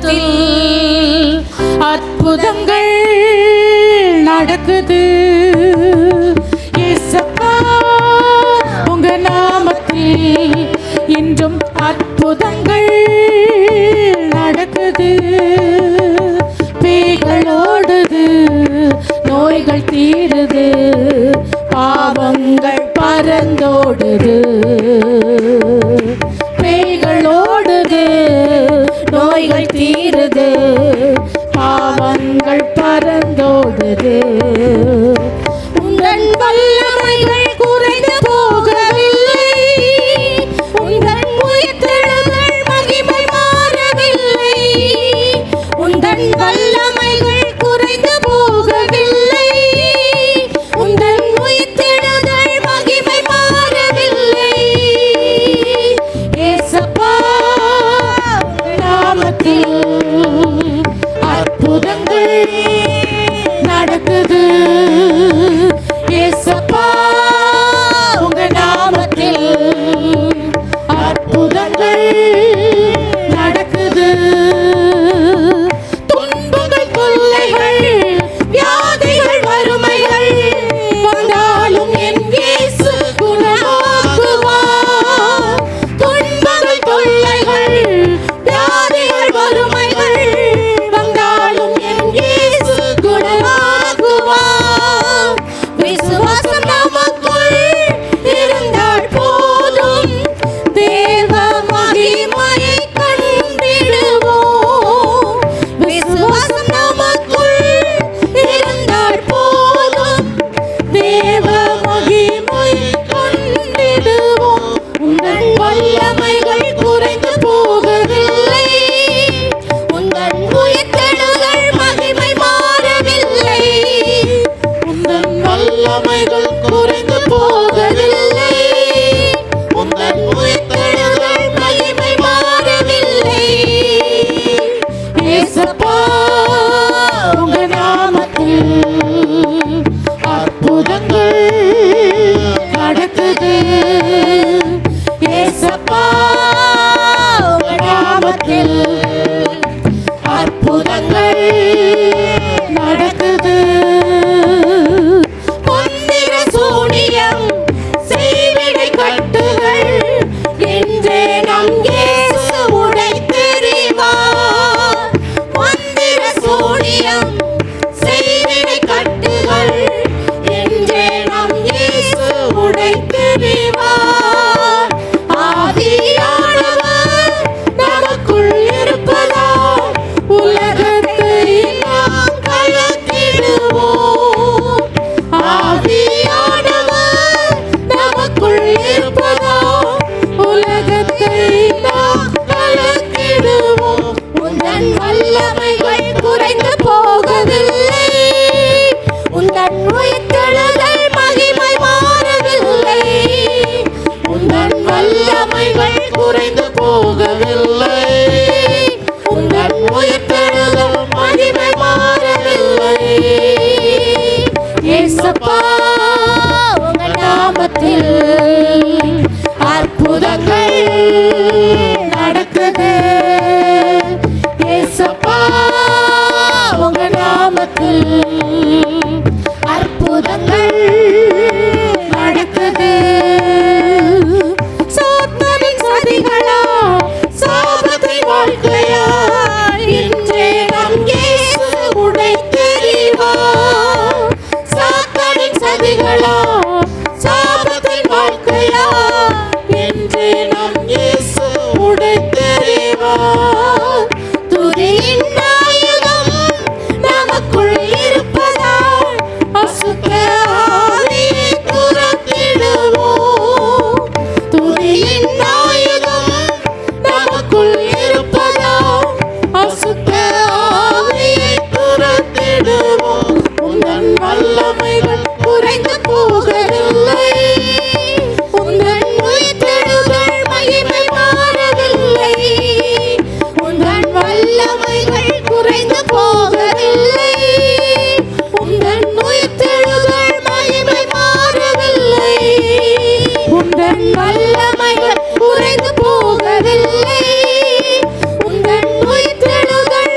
உலகத்தில் அற்புதங்கள் நடக்குது. will சுமைகள் குறைந்து போவதில்லை உந்தன் உயிர்த்தெழுதல் மகிமை மாறவில்லை. இயேசப்பா உங்க நாமத்தில் அற்புதங்கள் நடக்குது. இயேசப்பா உங்க நாமத்தில் உந்தன் வல்லமைகள் குறைந்து போகவில்லை. உந்தன் உயிர்த்தெழுதல் மகிமை மாறவில்லை. உந்தன் வல்லமைகள் குறைந்து போகவில்லை. உந்தன் உயிர்த்தெழுதல் அற்புதங்கள் நடக்குது. நமக்கு அற்புதங்கள் நடக்குது. சாத்தனின் சதிகளா சாபத்தை வாழ்க்கையா இன்றே உடை தெரிவா. சாத்தனின் சதிகளா உந்தன் வல்லமைகள் குறைந்து போகவில்லை. உந்தன் உயிர்த்தெழுகள்